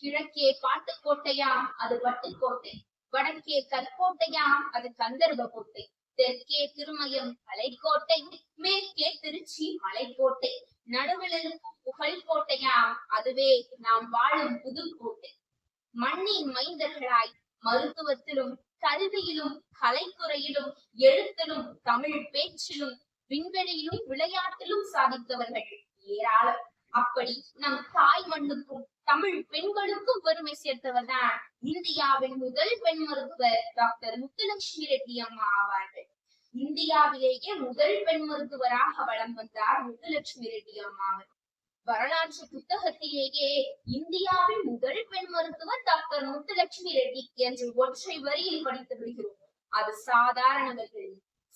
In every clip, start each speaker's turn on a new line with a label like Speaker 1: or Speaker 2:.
Speaker 1: கிழக்கே பாட்டுக்கோட்டையாம் அது வட்டுக்கோட்டை வடக்கே கற்கோட்டையாம் அது கந்தர்வ கோட்டை தெற்கே திருமயம் கலைக்கோட்டை மேற்கே திருச்சி மலைக்கோட்டை நடுவில் இருக்கும் புகழ் கோட்டையாம் அதுவே நாம் வாழும் புதுக்கோட்டை மண்ணின் மைந்தர்களாய் மருத்துவத்திலும் கல்வியிலும் கலைத்துறையிலும் எழுத்திலும் தமிழ் பேச்சிலும் விண்வெளியிலும் விளையாட்டிலும் சாதித்தவர்கள் ஏராளம் அப்படி நம் தாய் மண்ணுக்கும் தமிழ் பெண்களுக்கும் பெருமை சேர்த்தவர் தான் இந்தியாவின் முதல் பெண் மருத்துவர் டாக்டர் முத்துலட்சுமி ரெட்டி அம்மா ஆவார்கள் இந்தியாவிலேயே முதல் பெண் மருத்துவராக வளம் வந்தார் முத்துலட்சுமி ரெட்டி அம்மா அவர் வரலாற்று புத்தகத்திலேயே இந்தியாவின் முதல் பெண் மருத்துவர் டாக்டர் முத்துலட்சுமி ரெட்டி என்று ஒற்றை வரியில் படித்து விடுகிறோம் அது சாதாரணவர்கள்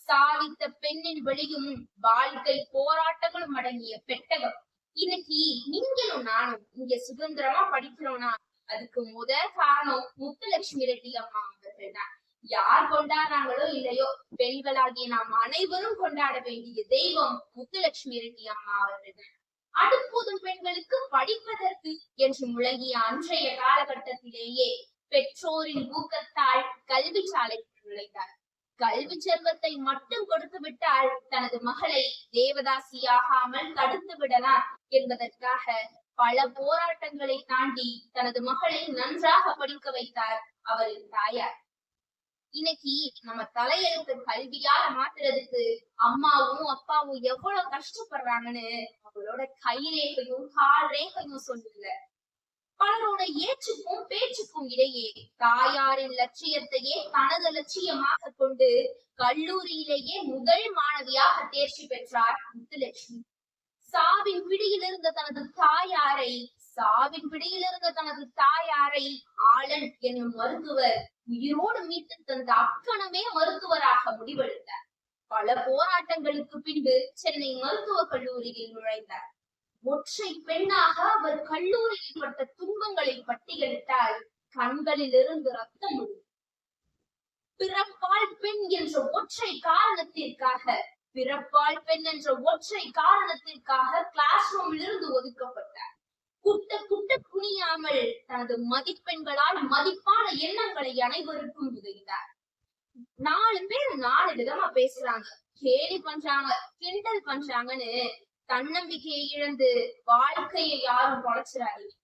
Speaker 1: சாதித்த பெண்ணின் வெளியும் வாழ்க்கை போராட்டங்களும் அடங்கிய பெட்டகம் இன்னைக்கு நீங்களும் நானும் இங்க சுதந்திரமா படிக்கிறோம்னா அதுக்கு முதல் காரணம் முத்துலட்சுமி ரெட்டி அம்மா அவர்கள் தான் யார் கொண்டாடுறாங்களோ இல்லையோ பெண்களாகிய நாம் அனைவரும் கொண்டாட வேண்டிய தெய்வம் முத்துலட்சுமி ரெட்டி அம்மா அவர்கள் தான் அடுப்பூதும் பெண்களுக்கு படிப்பதற்கு என்று முழங்கிய அன்றைய காலகட்டத்திலேயே பெற்றோரின் ஊக்கத்தால் கல்வி சாலைக்கு நுழைந்தார் கல்வி செல்வத்தை மட்டும் கொடுத்து விட்டால் தனது மகளை தேவதாசி ஆகாமல் தடுத்து விடலாம் என்பதற்காக பல போராட்டங்களை தாண்டி தனது மகளை நன்றாக படிக்க வைத்தார் அவரின் தாயார் இன்னைக்கு நம்ம தலையெழுத்து கல்வியால மாத்துறதுக்கு அம்மாவும் அப்பாவும் எவ்வளவு கஷ்டப்படுறாங்கன்னு அவளோட கை ரேகையும் கால் ரேகையும் சொல்லல பலரோட ஏற்றுக்கும் பேச்சுக்கும் இடையே தாயாரின் லட்சியத்தையே தனது லட்சியமாக கொண்டு கல்லூரியிலேயே முதல் மாணவியாக தேர்ச்சி பெற்றார் முத்துலட்சுமி சாவின் பிடியில் இருந்த தனது தாயாரை சாவின் பிடியில் இருந்த தனது தாயாரை ஆளன் என்னும் மருத்துவர் உயிரோடு மீட்டு தந்த அக்கணமே மருத்துவராக முடிவெடுத்தார் பல போராட்டங்களுக்கு பின்பு சென்னை மருத்துவக் கல்லூரியில் நுழைந்தார் ஒற்றை பெண்ணாக அவர் கல்லூரியில் பட்ட துன்பங்களை பட்டியலிட்டால் கண்களில் இருந்து ரத்தம் பிறப்பால் பெண் என்ற ஒற்றை காரணத்திற்காக பிறப்பால் பெண் என்ற ஒற்றை காரணத்திற்காக கிளாஸ் ரூமில் இருந்து ஒதுக்கப்பட்டார் குட்ட குட்ட குனியாமல் தனது மதிப்பெண்களால் மதிப்பான எண்ணங்களை அனைவருக்கும் உதவினார் நாலு பேர் நாலு விதமா பேசுறாங்க கேலி பண்றாங்க கிண்டல் பண்றாங்கன்னு தன்னம்பிக்கையை இழந்து வாழ்க்கையை யாரும் பொழைச்சிடாதீங்க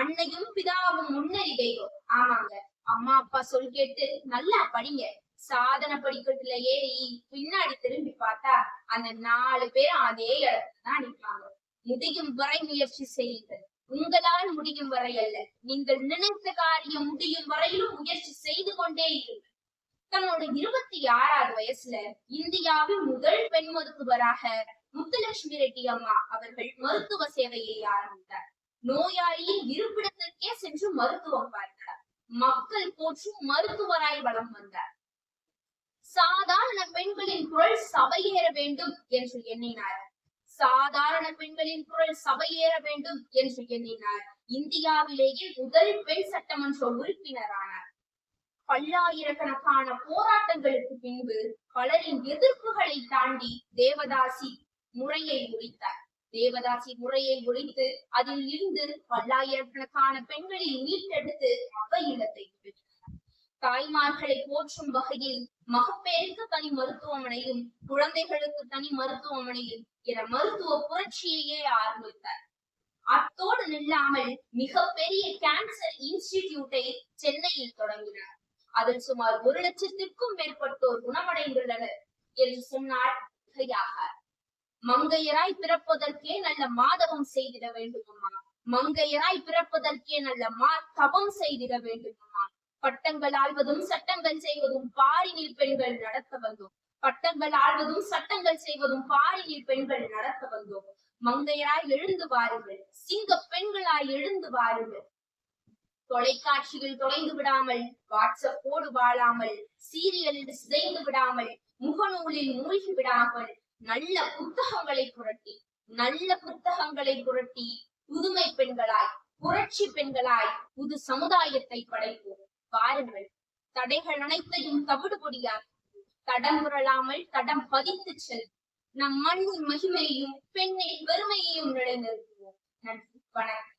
Speaker 1: அன்னையும் பிதாவும் முன்னறி தெய்வம் ஆமாங்க அம்மா அப்பா சொல் கேட்டு நல்லா படிங்க சாதனை படிக்கட்டுல ஏறி பின்னாடி திரும்பி பார்த்தா அந்த நாலு பேரும் அதே இடத்துலதான் நிற்பாங்க எதையும் வரை முயற்சி செய்யுங்கள் உங்களால் முடியும் வரை அல்ல நீங்கள் நினைத்த காரியம் முடியும் வரையிலும் முயற்சி செய்து கொண்டே இருங்கள் தன்னோட இருபத்தி ஆறாவது வயசுல இந்தியாவின் முதல் பெண் மருத்துவராக முத்துலட்சுமி ரெட்டி அம்மா அவர்கள் மருத்துவ சேவையை ஆரம்பித்தார் நோயாளியின் இருப்பிடத்திற்கே சென்று மருத்துவம் பார்த்தார் மக்கள் போற்றும் மருத்துவராய் வளம் வந்தார் சாதாரண பெண்களின் குரல் சபையேற வேண்டும் என்று எண்ணினார் சாதாரண பெண்களின் குரல் சபையேற வேண்டும் என்று எண்ணினார் இந்தியாவிலேயே முதல் பெண் சட்டமன்ற உறுப்பினரானார் பல்லாயிரக்கணக்கான போராட்டங்களுக்கு பின்பு பலரின் எதிர்ப்புகளை தாண்டி தேவதாசி முறையை முடித்தார் தேவதாசி முறையை ஒழித்து அதில் இருந்து பல்லாயிரக்கணக்கான பெண்களை மீட்டெடுத்து அவையிடத்தை தாய்மார்களை போற்றும் வகையில் மகப்பேருக்கு தனி மருத்துவமனையும் குழந்தைகளுக்கு தனி மருத்துவமனையும் என மருத்துவ புரட்சியையே ஆரம்பித்தார் அத்தோடு நில்லாமல் மிகப்பெரிய கேன்சர் இன்ஸ்டிடியூட்டை சென்னையில் தொடங்கினார் அதில் சுமார் ஒரு லட்சத்திற்கும் மேற்பட்டோர் குணமடைந்துள்ளனர் என்று சொன்னார் கையாகார் மங்கையராய் பிறப்பதற்கே நல்ல மாதவம் செய்திட வேண்டுமம்மா மங்கையராய் பிறப்பதற்கே நல்ல மா தபம் செய்திட வேண்டுமம்மா பட்டங்கள் ஆழ்வதும் சட்டங்கள் செய்வதும் பாரினில் பெண்கள் நடத்த வந்தோம் பட்டங்கள் ஆழ்வதும் சட்டங்கள் செய்வதும் பாரினில் பெண்கள் நடத்த வந்தோம் மங்கையராய் எழுந்து வாருங்கள் சிங்க பெண்களாய் எழுந்து வாருங்கள் தொலைக்காட்சியில் தொலைந்து விடாமல் வாட்ஸ்அப்போடு வாழாமல் சீரியலில் சிதைந்து விடாமல் முகநூலில் மூழ்கி விடாமல் நல்ல புத்தகங்களை புரட்டி நல்ல புத்தகங்களை புரட்டி புதுமை பெண்களாய் புரட்சி பெண்களாய் புது சமுதாயத்தை படைப்போம் பாருங்கள் தடைகள் அனைத்தையும் தவிடு தடம் உரளாமல் தடம் பதித்து செல் நம் மண்ணின் மகிமையையும் பெண்ணின் பெருமையையும் நிலைநிறுத்துவோம் நன்றி வணக்கம்